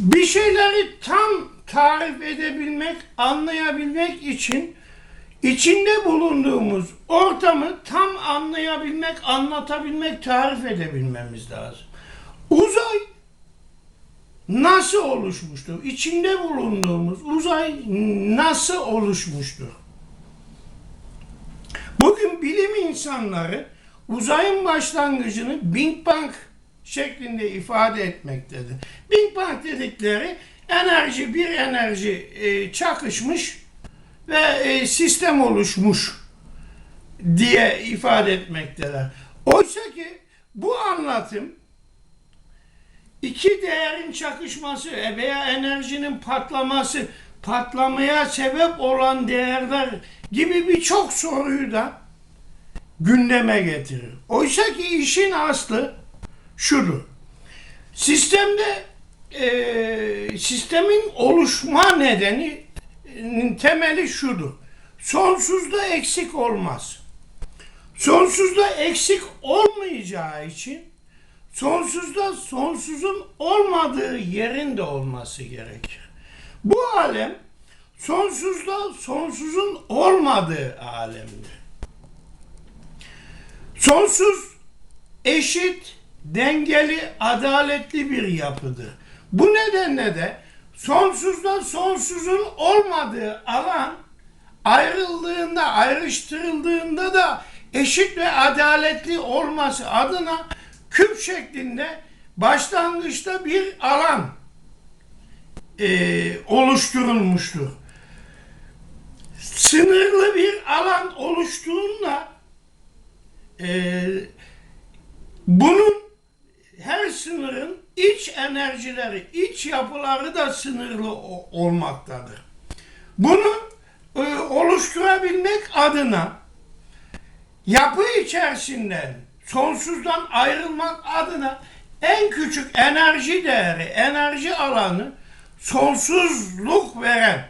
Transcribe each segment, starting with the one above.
bir şeyleri tam tarif edebilmek, anlayabilmek için içinde bulunduğumuz ortamı tam anlayabilmek, anlatabilmek, tarif edebilmemiz lazım. Uzay nasıl oluşmuştur? İçinde bulunduğumuz uzay nasıl oluşmuştur? Bugün bilim insanları uzayın başlangıcını Big Bang şeklinde ifade etmektedir. Big Bang dedikleri enerji bir enerji e, çakışmış ve e, sistem oluşmuş diye ifade etmekteler. Oysa ki bu anlatım iki değerin çakışması veya enerjinin patlaması, patlamaya sebep olan değerler gibi birçok soruyu da gündeme getirir. Oysa ki işin aslı şudur. Sistemde e, sistemin oluşma nedeni temeli şudur. Sonsuzda eksik olmaz. Sonsuzda eksik olmayacağı için sonsuzda sonsuzun olmadığı yerin de olması gerekir. Bu alem sonsuzda sonsuzun olmadığı alemdir. Sonsuz eşit, dengeli, adaletli bir yapıdır. Bu nedenle de sonsuzda sonsuzun olmadığı alan ayrıldığında, ayrıştırıldığında da eşit ve adaletli olması adına küp şeklinde başlangıçta bir alan e, oluşturulmuştur. Sınırlı bir alan oluştuğunda e, bunun sınırın iç enerjileri, iç yapıları da sınırlı olmaktadır. Bunu e, oluşturabilmek adına yapı içerisinden sonsuzdan ayrılmak adına en küçük enerji değeri, enerji alanı sonsuzluk veren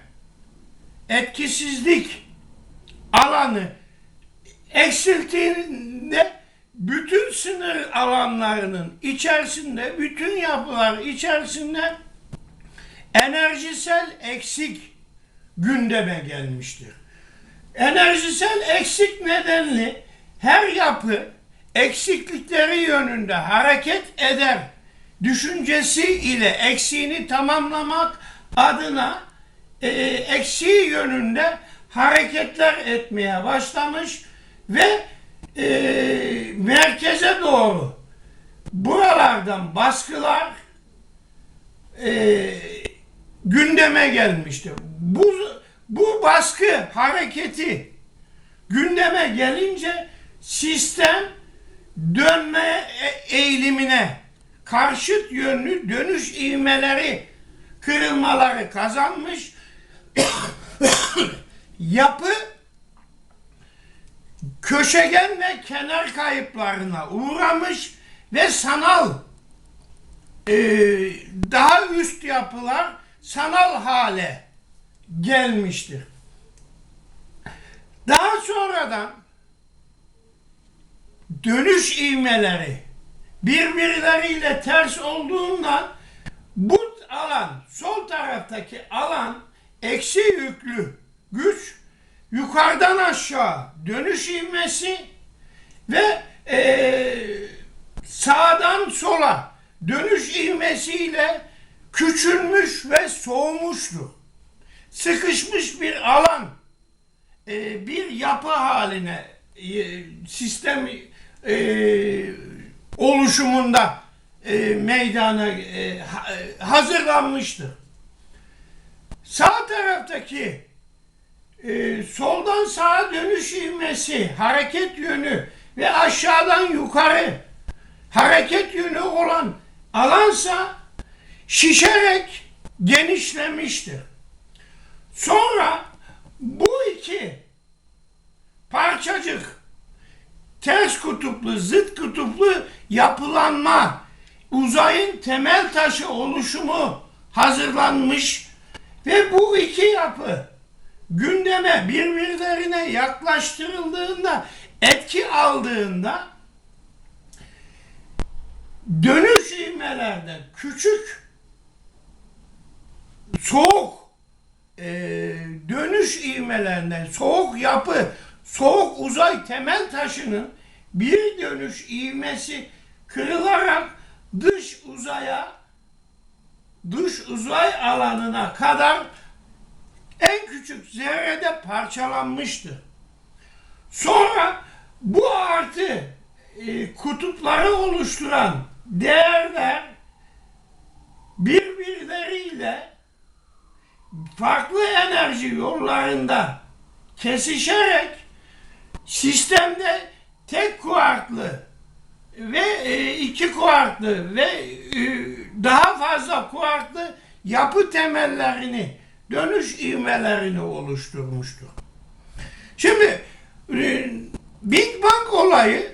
etkisizlik alanı eksiltiğinde bütün sınır alanlarının içerisinde, bütün yapılar içerisinde enerjisel eksik gündeme gelmiştir. Enerjisel eksik nedenli her yapı eksiklikleri yönünde hareket eder düşüncesi ile eksiğini tamamlamak adına e, eksiği yönünde hareketler etmeye başlamış ve e, merkeze doğru buralardan baskılar e, gündeme gelmiştir. Bu bu baskı hareketi gündeme gelince sistem dönme e- eğilimine karşıt yönlü dönüş ivmeleri kırılmaları kazanmış yapı köşegen ve kenar kayıplarına uğramış ve sanal e, daha üst yapılar sanal hale gelmiştir. Daha sonradan dönüş ivmeleri birbirleriyle ters olduğunda bu alan sol taraftaki alan eksi yüklü güç yukarıdan aşağı dönüş ivmesi ve eee, sağdan sola dönüş ivmesiyle küçülmüş ve soğumuştur. Sıkışmış bir alan e, bir yapı haline e, sistem e, oluşumunda e, meydana e, e, hazırlanmıştır. Sağ taraftaki e, soldan sağa dönüş ivmesi, hareket yönü ve aşağıdan yukarı hareket yönü olan alansa şişerek genişlemiştir. Sonra bu iki parçacık ters kutuplu, zıt kutuplu yapılanma uzayın temel taşı oluşumu hazırlanmış ve bu iki yapı gündeme birbirlerine yaklaştırıldığında etki aldığında dönüş ivmelerden küçük soğuk e, dönüş ivmelerinden soğuk yapı, soğuk uzay temel taşının bir dönüş ivmesi kırılarak dış uzaya dış uzay alanına kadar en küçük zerrede parçalanmıştı. Sonra bu artı e, kutupları oluşturan değerler birbirleriyle farklı enerji yollarında kesişerek sistemde tek kuarklı ve e, iki kuarklı ve e, daha fazla kuarklı yapı temellerini, dönüş ivmelerini oluşturmuştur. Şimdi e, Big Bang olayı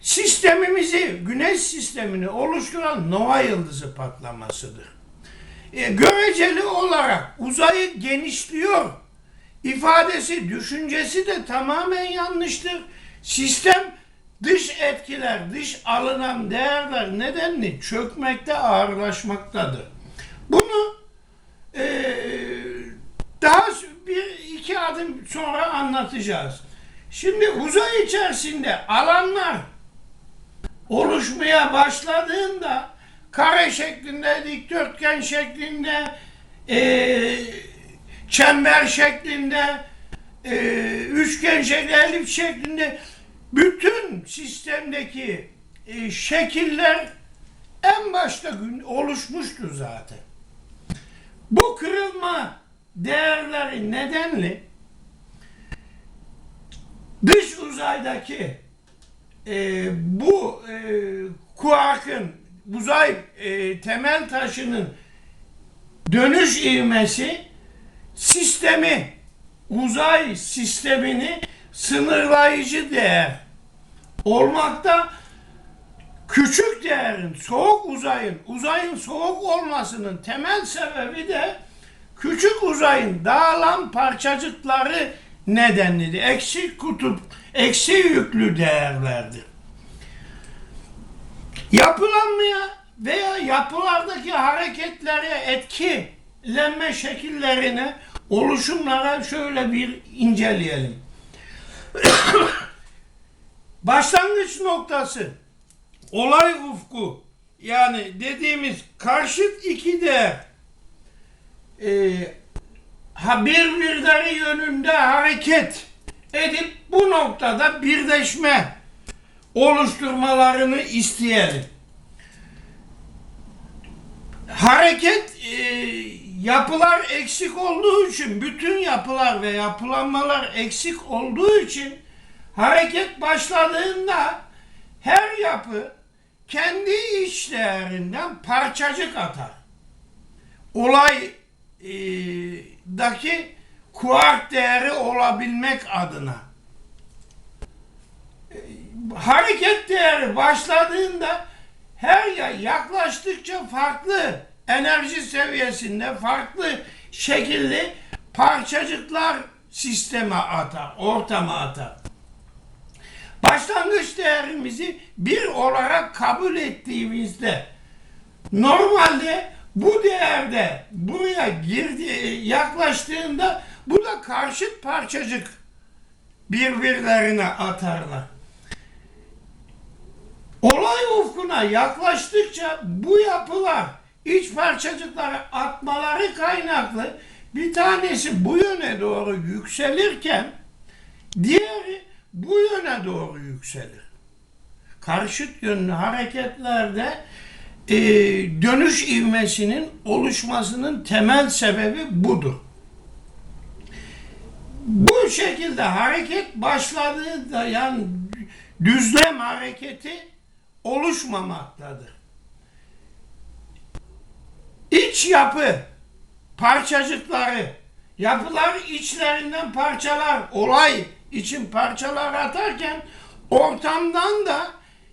sistemimizi, güneş sistemini oluşturan nova yıldızı patlamasıdır. E, göreceli olarak uzayı genişliyor ifadesi, düşüncesi de tamamen yanlıştır. Sistem dış etkiler, dış alınan değerler nedenli çökmekte, ağırlaşmaktadır. Bunu e, daha bir iki adım sonra anlatacağız. Şimdi uzay içerisinde alanlar oluşmaya başladığında kare şeklinde, dikdörtgen şeklinde, e, çember şeklinde, e, üçgen şeklinde, elip şeklinde bütün sistemdeki e, şekiller en başta oluşmuştu zaten. Bu kırılma değerleri nedenli dış uzaydaki e, bu e, kuarkın uzay e, temel taşının dönüş ivmesi sistemi uzay sistemini sınırlayıcı değer olmakta küçük değerin soğuk uzayın uzayın soğuk olmasının temel sebebi de küçük uzayın dağılan parçacıkları nedenlidir. Eksi kutup, eksi yüklü değerlerdir. Yapılanmaya veya yapılardaki hareketlere etkilenme şekillerini oluşumlara şöyle bir inceleyelim. Başlangıç noktası olay ufku yani dediğimiz karşıt iki değer e, ha birbirleri yönünde hareket edip bu noktada birleşme oluşturmalarını isteyelim. Hareket e, yapılar eksik olduğu için bütün yapılar ve yapılanmalar eksik olduğu için hareket başladığında her yapı kendi iç değerinden parçacık atar. Olay e, kuark değeri olabilmek adına. E, hareket değeri başladığında her ya yaklaştıkça farklı enerji seviyesinde farklı şekilli parçacıklar sisteme atar, ortama atar. Başlangıç değerimizi bir olarak kabul ettiğimizde normalde bu değerde buraya girdi, yaklaştığında bu da karşıt parçacık birbirlerine atarlar. Olay ufkuna yaklaştıkça bu yapılar iç parçacıkları atmaları kaynaklı bir tanesi bu yöne doğru yükselirken diğeri bu yöne doğru yükselir. Karşıt yönlü hareketlerde e, dönüş ivmesinin oluşmasının temel sebebi budur. Bu şekilde hareket başladığında yani düzlem hareketi oluşmamaktadır. İç yapı parçacıkları, yapılar içlerinden parçalar, olay için parçalar atarken ortamdan da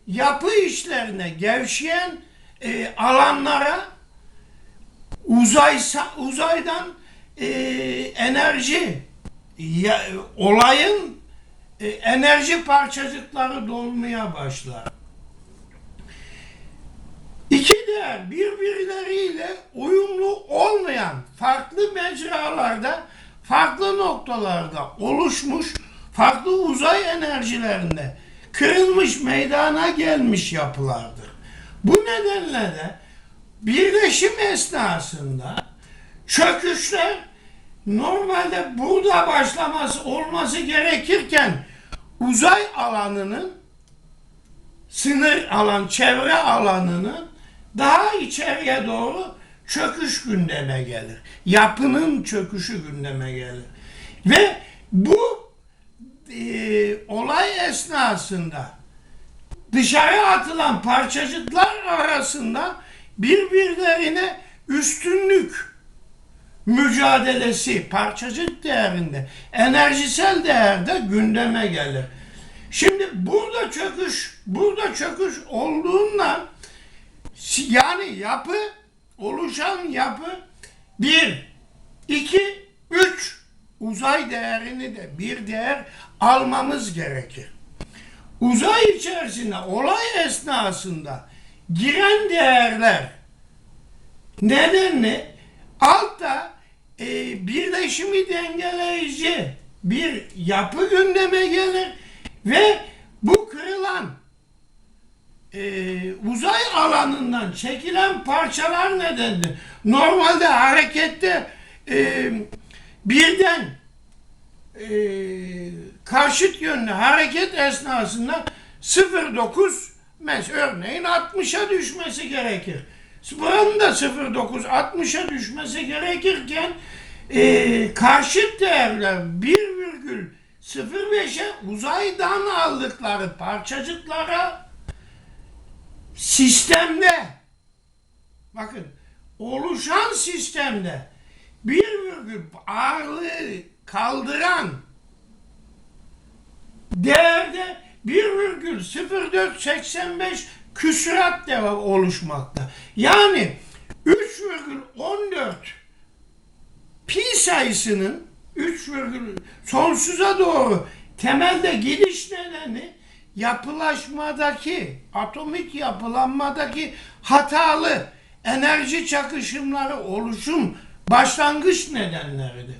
yapı işlerine gevşeyen e, alanlara uzay uzaydan e, enerji ya, olayın e, enerji parçacıkları dolmaya başlar. İki değer birbirleriyle uyumlu olmayan farklı mecralarda, farklı noktalarda oluşmuş, farklı uzay enerjilerinde kırılmış meydana gelmiş yapılardır. Bu nedenle de birleşim esnasında çöküşler normalde burada başlaması olması gerekirken uzay alanının sınır alan, çevre alanının daha içeriye doğru çöküş gündeme gelir. Yapının çöküşü gündeme gelir. Ve bu e, olay esnasında dışarı atılan parçacıklar arasında birbirlerine üstünlük mücadelesi parçacık değerinde, enerjisel değerde gündeme gelir. Şimdi burada çöküş, burada çöküş olduğunda yani yapı, oluşan yapı bir, iki, üç uzay değerini de bir değer almamız gerekir. Uzay içerisinde olay esnasında giren değerler nedenli altta e, birleşimi dengeleyici bir yapı gündeme gelir ve bu kırılan e, uzay alanından çekilen parçalar nedendir. Normalde harekette e, birden e, karşıt yönlü hareket esnasında 0.9 mes örneğin 60'a düşmesi gerekir. Buranın da 0.9 60'a düşmesi gerekirken e, karşıt değerler 1,05'e uzaydan aldıkları parçacıklara sistemde bakın oluşan sistemde bir virgül ağırlığı kaldıran değerde 1,0485 küsurat devam oluşmakta. Yani 3,14 pi sayısının 3, sonsuza doğru temelde gidiş nedeni yapılaşmadaki, atomik yapılanmadaki hatalı enerji çakışımları oluşum başlangıç nedenleridir.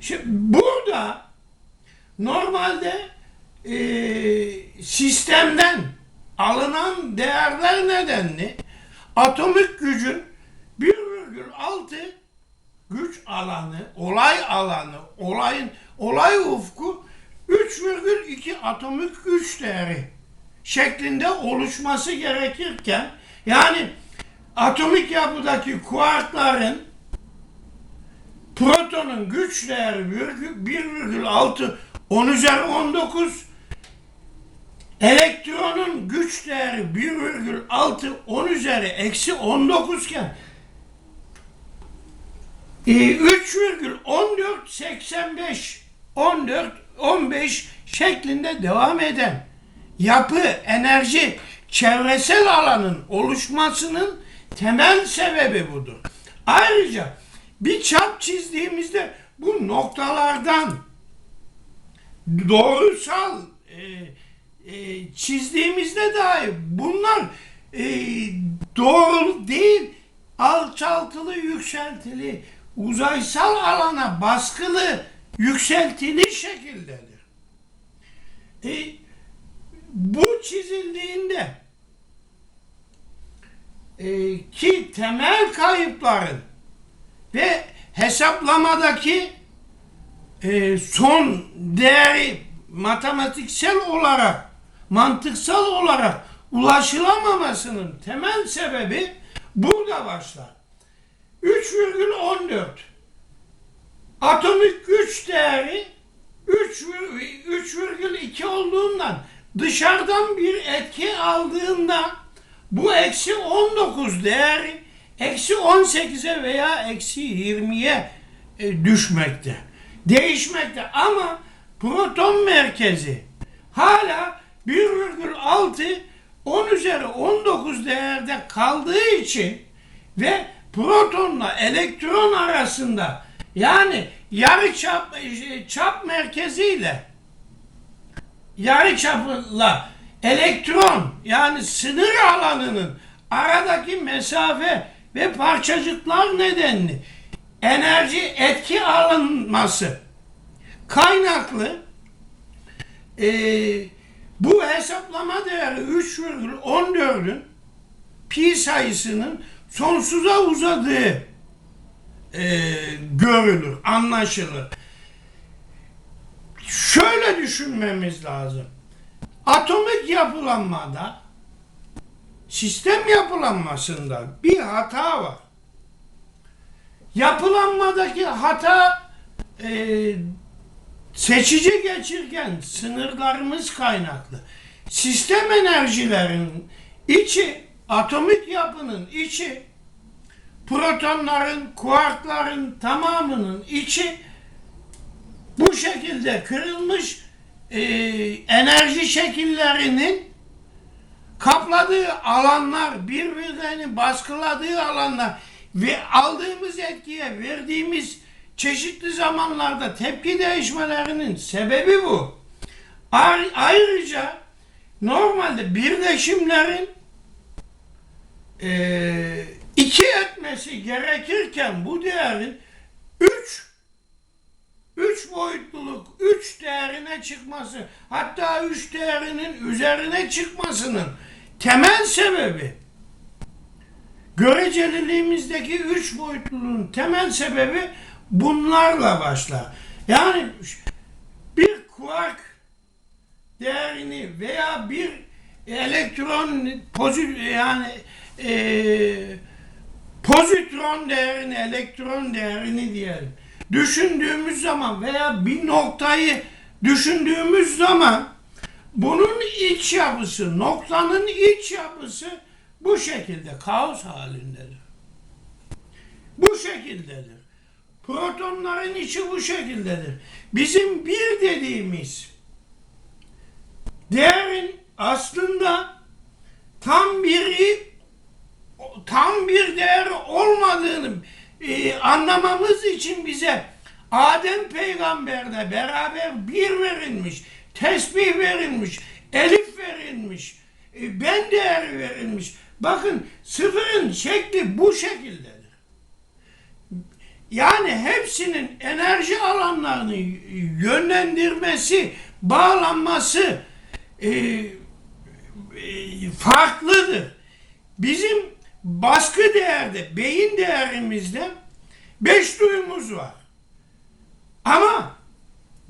Şimdi burada normalde e, sistemden alınan değerler nedenli atomik gücün 1,6 güç alanı, olay alanı, olayın olay ufku 3,2 atomik güç değeri şeklinde oluşması gerekirken yani atomik yapıdaki kuarkların protonun güç değeri 1,6 10 üzeri 19 elektronun güç değeri 1,6 10 üzeri eksi 19 iken e, 3,1485 14 15 şeklinde devam eden yapı, enerji, çevresel alanın oluşmasının temel sebebi budur. Ayrıca bir çap çizdiğimizde bu noktalardan doğrusal e, e, çizdiğimizde dahi bunlar e, doğru değil alçaltılı yükseltili uzaysal alana baskılı yükseltili şekildedir. E, bu çizildiğinde e, ki temel kayıpların ve hesaplamadaki e, son değeri matematiksel olarak, mantıksal olarak ulaşılamamasının temel sebebi burada başlar. 3,14 atomik güç değeri 3,2 olduğundan dışarıdan bir etki aldığında bu eksi 19 değeri eksi 18'e veya eksi 20'ye e, düşmekte. Değişmekte ama proton merkezi hala 1,6 10 üzeri 19 değerde kaldığı için ve protonla elektron arasında yani yarı çap çap merkeziyle yarı çapla elektron yani sınır alanının aradaki mesafe ve parçacıklar nedenli enerji etki alınması kaynaklı eee, bu hesaplama değeri 3,14'ün pi sayısının sonsuza uzadığı eee, görülür, anlaşılır. Şöyle düşünmemiz lazım. Atomik yapılanmada sistem yapılanmasında bir hata var. Yapılanmadaki hata eee seçici geçirken sınırlarımız kaynaklı. Sistem enerjilerinin içi, atomik yapının içi, protonların, kuarkların tamamının içi bu şekilde kırılmış e, enerji şekillerinin kapladığı alanlar, birbirlerini baskıladığı alanlar ve aldığımız etkiye verdiğimiz çeşitli zamanlarda tepki değişmelerinin sebebi bu. Ayrıca normalde birleşimlerin eee iki etmesi gerekirken bu değerin 3 3 boyutluluk 3 değerine çıkması hatta 3 değerinin üzerine çıkmasının temel sebebi göreceliliğimizdeki 3 boyutluluğun temel sebebi bunlarla başlar. Yani bir kuark değerini veya bir elektron yani eee pozitron değerini, elektron değerini diyelim. Düşündüğümüz zaman veya bir noktayı düşündüğümüz zaman bunun iç yapısı, noktanın iç yapısı bu şekilde kaos halindedir. Bu şekildedir. Protonların içi bu şekildedir. Bizim bir dediğimiz değerin aslında tam biri tam bir değer olmadığını e, anlamamız için bize Adem peygamberle beraber bir verilmiş, tesbih verilmiş, elif verilmiş, e, ben değeri verilmiş. Bakın sıfırın şekli bu şekildedir. Yani hepsinin enerji alanlarını yönlendirmesi, bağlanması e, e, farklıdır. Bizim baskı değerde, beyin değerimizde beş duyumuz var. Ama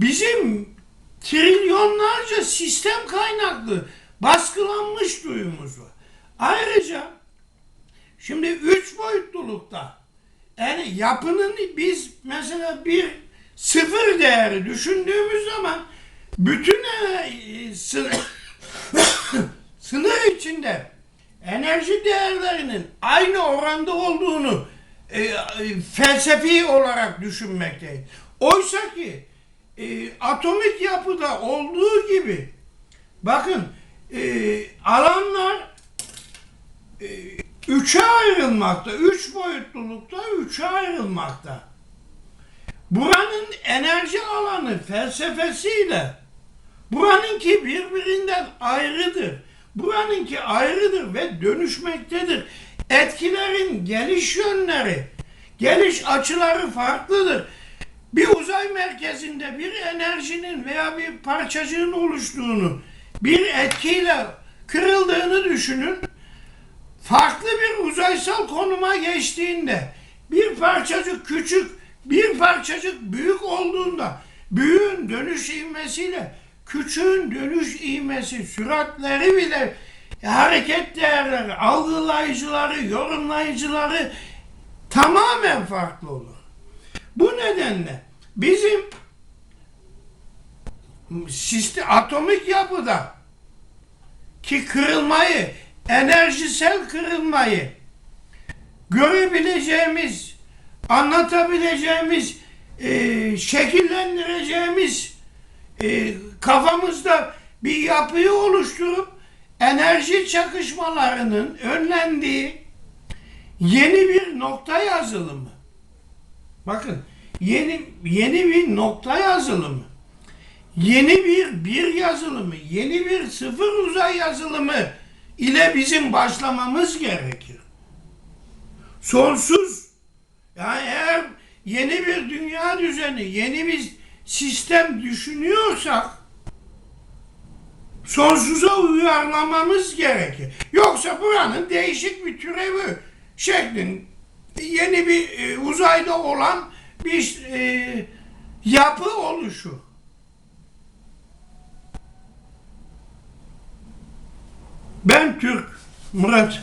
bizim trilyonlarca sistem kaynaklı baskılanmış duyumuz var. Ayrıca şimdi üç boyutlulukta yani yapının biz mesela bir sıfır değeri düşündüğümüz zaman bütün e, sınır, sınır içinde enerji değerlerinin aynı oranda olduğunu e, e, felsefi olarak düşünmekteyiz. Oysa ki e, atomik yapıda olduğu gibi bakın e, alanlar e, üçe ayrılmakta. Üç boyutlulukta üçe ayrılmakta. Buranın enerji alanı felsefesiyle buranınki birbirinden ayrıdır. Buranınki ayrıdır ve dönüşmektedir. Etkilerin geliş yönleri, geliş açıları farklıdır. Bir uzay merkezinde bir enerjinin veya bir parçacığın oluştuğunu, bir etkiyle kırıldığını düşünün. Farklı bir uzaysal konuma geçtiğinde bir parçacık küçük, bir parçacık büyük olduğunda büyüğün dönüş ivmesiyle küçüğün dönüş ivmesi, süratleri bile hareket değerleri, algılayıcıları, yorumlayıcıları tamamen farklı olur. Bu nedenle bizim sistem, atomik yapıda ki kırılmayı, enerjisel kırılmayı görebileceğimiz, anlatabileceğimiz, e, şekillendireceğimiz e, kafamızda bir yapıyı oluşturup enerji çakışmalarının önlendiği yeni bir nokta yazılımı. Bakın yeni yeni bir nokta yazılımı. Yeni bir bir yazılımı, yeni bir sıfır uzay yazılımı ile bizim başlamamız gerekir. Sonsuz. Yani eğer yeni bir dünya düzeni, yeni bir sistem düşünüyorsak sonsuza uyarlamamız gerekir. Yoksa buranın değişik bir türevi şeklin yeni bir e, uzayda olan bir e, yapı oluşur. Ben Türk, Murat.